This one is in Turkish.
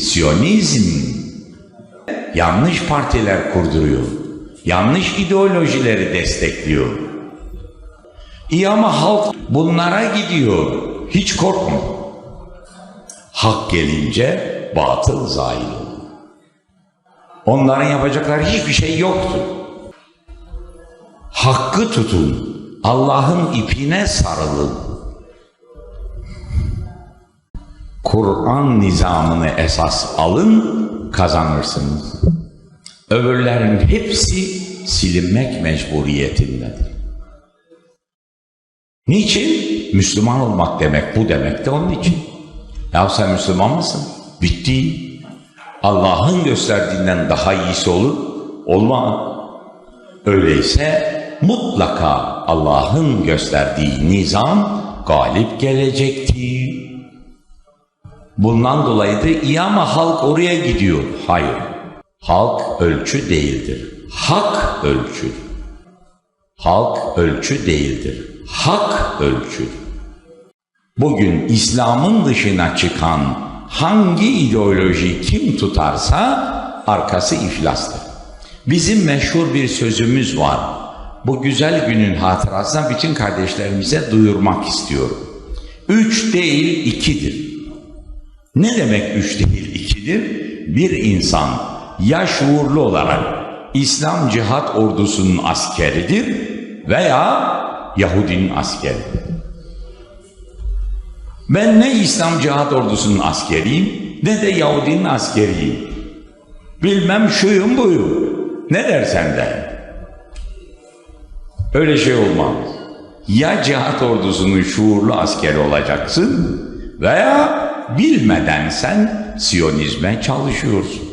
Siyonizm yanlış partiler kurduruyor. Yanlış ideolojileri destekliyor. İyi ama halk bunlara gidiyor. Hiç korkma. Hak gelince batıl zail olur. Onların yapacakları hiçbir şey yoktu. Hakkı tutun. Allah'ın ipine sarılın. Kur'an nizamını esas alın, kazanırsınız. Öbürlerin hepsi silinmek mecburiyetindedir. Niçin? Müslüman olmak demek bu demek de onun için. Ya sen Müslüman mısın? Bitti. Allah'ın gösterdiğinden daha iyisi olur. Olma. Öyleyse mutlaka Allah'ın gösterdiği nizam galip gelecektir. Bundan dolayı da iyi ama halk oraya gidiyor. Hayır. Halk ölçü değildir. Hak ölçüdür. Halk ölçü değildir. Hak ölçüdür. Bugün İslam'ın dışına çıkan hangi ideoloji kim tutarsa arkası iflastır. Bizim meşhur bir sözümüz var. Bu güzel günün hatırasına bütün kardeşlerimize duyurmak istiyorum. Üç değil ikidir. Ne demek üç değil ikidir? Bir insan ya şuurlu olarak İslam cihat ordusunun askeridir veya Yahudinin askeridir. Ben ne İslam cihat ordusunun askeriyim ne de Yahudinin askeriyim. Bilmem şuyum buyum. Ne dersen de. Öyle şey olmaz. Ya cihat ordusunun şuurlu askeri olacaksın veya bilmeden sen Siyonizme çalışıyorsun.